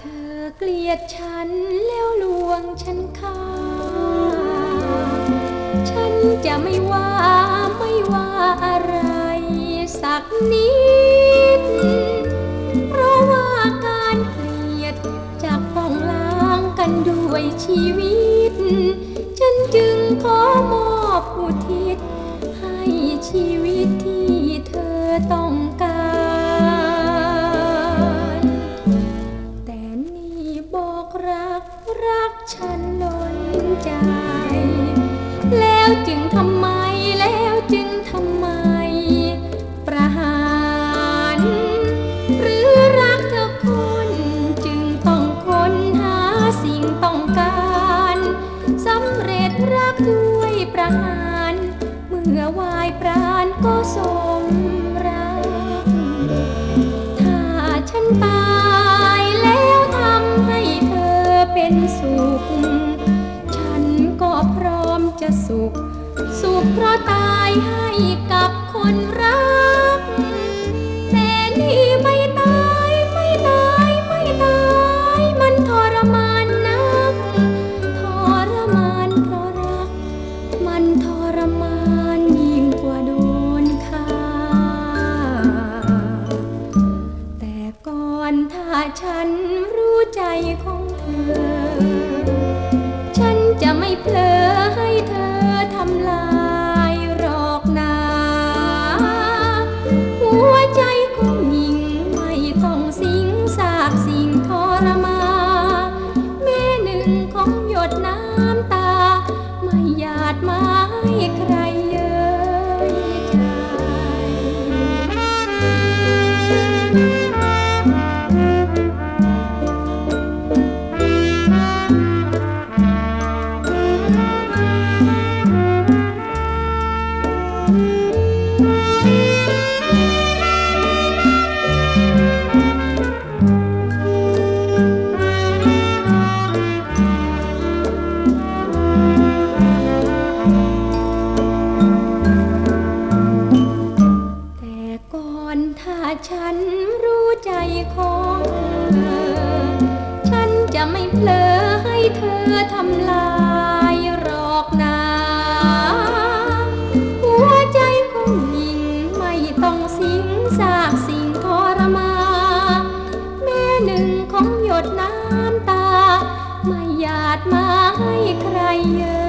เธอเกลียดฉันแล้วลวงฉันค่าฉันจะไม่ว่าไม่ว่าอะไรสักนิด เพราะว่าการเกลียดจากป้องล้างกันด้วยชีวิต ฉันจึงขอมอบอุทิศให้ชีวิต ฉันล้นใจ แล้วจึงทำไมแล้วจึงทำไม ประหาร หรือรักเธอคนจึงต้องค้นหาสิ่งต้องการสำเร็จรักด้วยประหาร เมื่อวายปราณก็สมรัก ถ้าฉันตายแล้วทำให้เธอเป็นสุข จะสุข สุขเพราะตายให้กับคนรัก แต่นี่ไม่ตายไม่ตายไม่ตาย มันทรมานนัก ทรมานเพราะรัก มันทรมานยิ่งกว่าโดนฆ่า แต่ก่อนถ้าฉันรู้ใจของเธอ ให้ใคร ฉันรู้ใจของเธอ ฉันจะไม่เผลอให้เธอทำลายหรอกนาหัวใจของหญิงไม่ต้องสิงสากสิ่งทรมา แม่หนึ่งของหยดน้ำตา ไม่อยาดมาให้ใครเยอะ